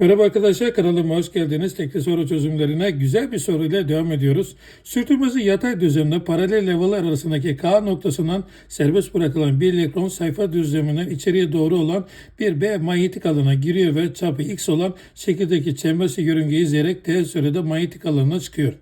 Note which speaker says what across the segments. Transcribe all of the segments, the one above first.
Speaker 1: Merhaba arkadaşlar kanalıma hoş geldiniz. Tekli soru çözümlerine güzel bir soruyla devam ediyoruz. Sürtünmesi yatay düzlemde paralel level'lar arasındaki K noktasından serbest bırakılan bir elektron sayfa düzleminden içeriye doğru olan bir B manyetik alana giriyor ve çapı X olan şekildeki çembersi yörüngeyi izleyerek T sürede manyetik alanına çıkıyor.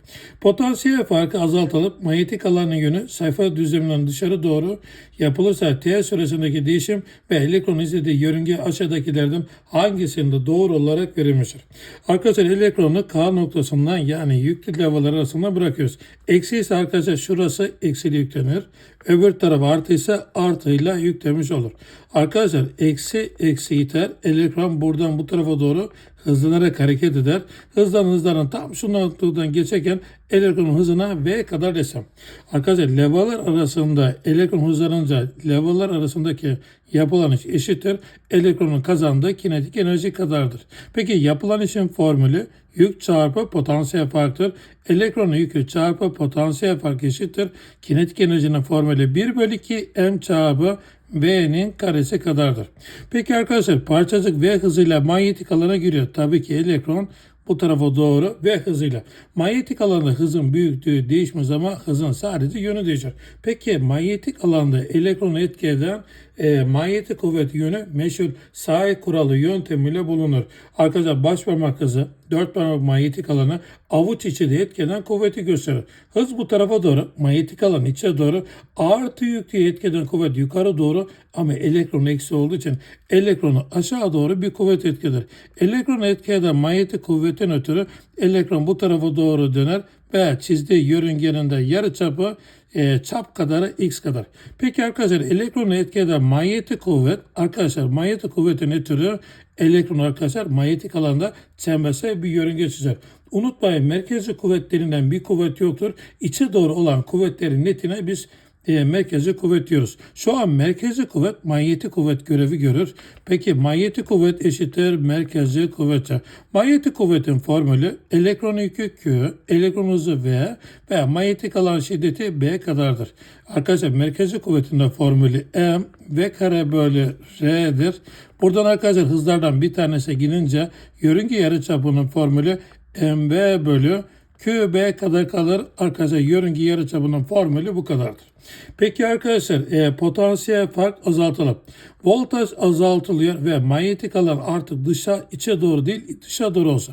Speaker 1: Potansiyel farkı azaltılıp manyetik alanın yönü sayfa düzleminden dışarı doğru yapılırsa T süresindeki değişim ve elektron izlediği yörünge aşağıdakilerden hangisinde doğru olarak verilmiştir? Arkadaşlar elektronu K noktasından yani yüklü level arasında bırakıyoruz. Eksi ise arkadaşlar şurası eksili yüklenir. Öbür taraf artı ise artıyla yüklemiş olur. Arkadaşlar eksi eksi iter. Elektron buradan bu tarafa doğru hızlanarak hareket eder. Hızlan hızlanan tam şu noktadan geçerken elektronun hızına V kadar desem. Arkadaşlar level'lar arasında elektron hızlanınca level'lar arasındaki yapılan iş eşittir. Elektronun kazandığı kinetik enerji kadardır. Peki yapılan işin formülü yük çarpı potansiyel farktır. Elektronun yükü çarpı potansiyel fark eşittir. Kinetik enerjinin formülü 1 bölü 2 m çarpı V'nin karesi kadardır. Peki arkadaşlar parçacık V hızıyla manyetik alana giriyor. Tabii ki elektron bu tarafa doğru ve hızıyla. Manyetik alanda hızın büyüklüğü değişmez ama hızın sadece yönü değişir. Peki manyetik alanda elektronu etki eden e, manyetik kuvvet yönü meşhur sahip kuralı yöntemiyle bulunur. Arkadaşlar baş parmak hızı, dört parmak manyetik alanı avuç içi de etki eden kuvveti gösterir. Hız bu tarafa doğru, manyetik alan içe doğru, artı yüklüğü etki eden kuvvet yukarı doğru ama elektron eksi olduğu için elektronu aşağı doğru bir kuvvet etkiler. Elektron etki eden manyetik kuvvetin ötürü elektron bu tarafa doğru döner ve çizdiği yörüngenin de yarı çapı e, çap kadarı x kadar. Peki arkadaşlar elektronu etki eden manyetik kuvvet arkadaşlar manyetik kuvvetin ötürü elektron arkadaşlar manyetik alanda çembersel bir yörünge çizer. Unutmayın merkezi kuvvetlerinden bir kuvvet yoktur. İçe doğru olan kuvvetlerin netine biz e, merkezi kuvvet diyoruz. Şu an merkezi kuvvet manyetik kuvvet görevi görür. Peki manyetik kuvvet eşittir merkezi kuvvete. Manyetik kuvvetin formülü elektron yükü Q, elektron hızı V ve manyetik alan şiddeti B kadardır. Arkadaşlar merkezi kuvvetin de formülü M V kare bölü R'dir. Buradan arkadaşlar hızlardan bir tanesi girince yörünge yarıçapının formülü mv bölü QB kadar kalır. Arkadaşlar yörünge yarıçapının formülü bu kadardır. Peki arkadaşlar e, potansiyel fark azaltalım. Voltaj azaltılıyor ve manyetik alan artık dışa içe doğru değil dışa doğru olsa.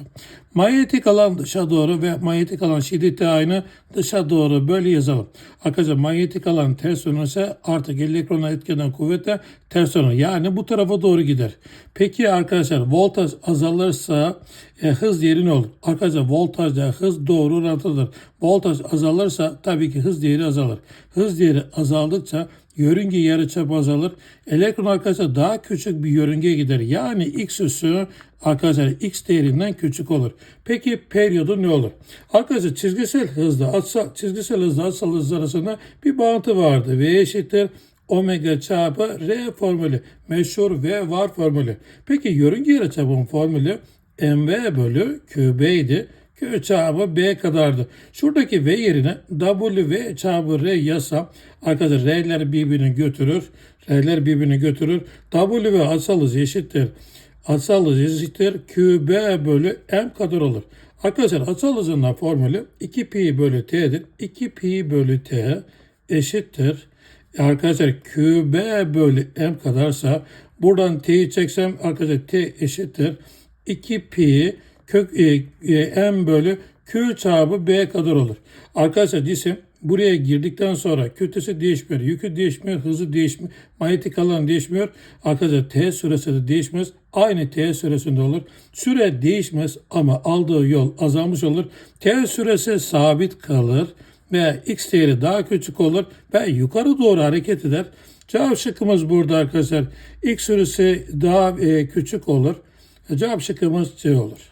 Speaker 1: Manyetik alan dışa doğru ve manyetik alan şiddeti aynı dışa doğru böyle yazalım. Arkadaşlar manyetik alan ters dönerse artık elektrona etkilenen kuvvet de ters döner. Yani bu tarafa doğru gider. Peki arkadaşlar voltaj azalırsa e, hız değeri ne olur? Arkadaşlar voltajla hız doğru orantılıdır. Voltaj azalırsa tabii ki hız değeri azalır. Hız değeri azaldıkça yörünge yarıçapı azalır. Elektron arkadaşlar daha küçük bir yörüngeye gider. Yani x üssü arkadaşlar x değerinden küçük olur. Peki periyodu ne olur? Arkadaşlar çizgisel hızla atsal, çizgisel hızla atsal hız arasında bir bağıntı vardı. V eşittir omega çarpı R formülü. Meşhur V var formülü. Peki yörünge yarıçapının formülü mv bölü qb idi. Q çarpı B kadardı. Şuradaki V yerine W çarpı R yazsam arkadaşlar R'ler birbirini götürür. R'ler birbirini götürür. W ve asal hız eşittir. Asal hız eşittir. QB bölü M kadar olur. Arkadaşlar asal hızının formülü 2 pi bölü t'dir. 2 pi bölü t eşittir. Arkadaşlar QB bölü M kadarsa buradan t'yi çeksem arkadaşlar t eşittir. 2 pi kök e, e, m bölü q çarpı b kadar olur. Arkadaşlar cisim buraya girdikten sonra kütlesi değişmiyor, yükü değişmiyor, hızı değişmiyor, manyetik alan değişmiyor. Arkadaşlar t süresi de değişmez. Aynı t süresinde olur. Süre değişmez ama aldığı yol azalmış olur. T süresi sabit kalır ve x değeri daha küçük olur ve yukarı doğru hareket eder. Cevap şıkkımız burada arkadaşlar. X süresi daha e, küçük olur. Cevap şıkkımız C olur.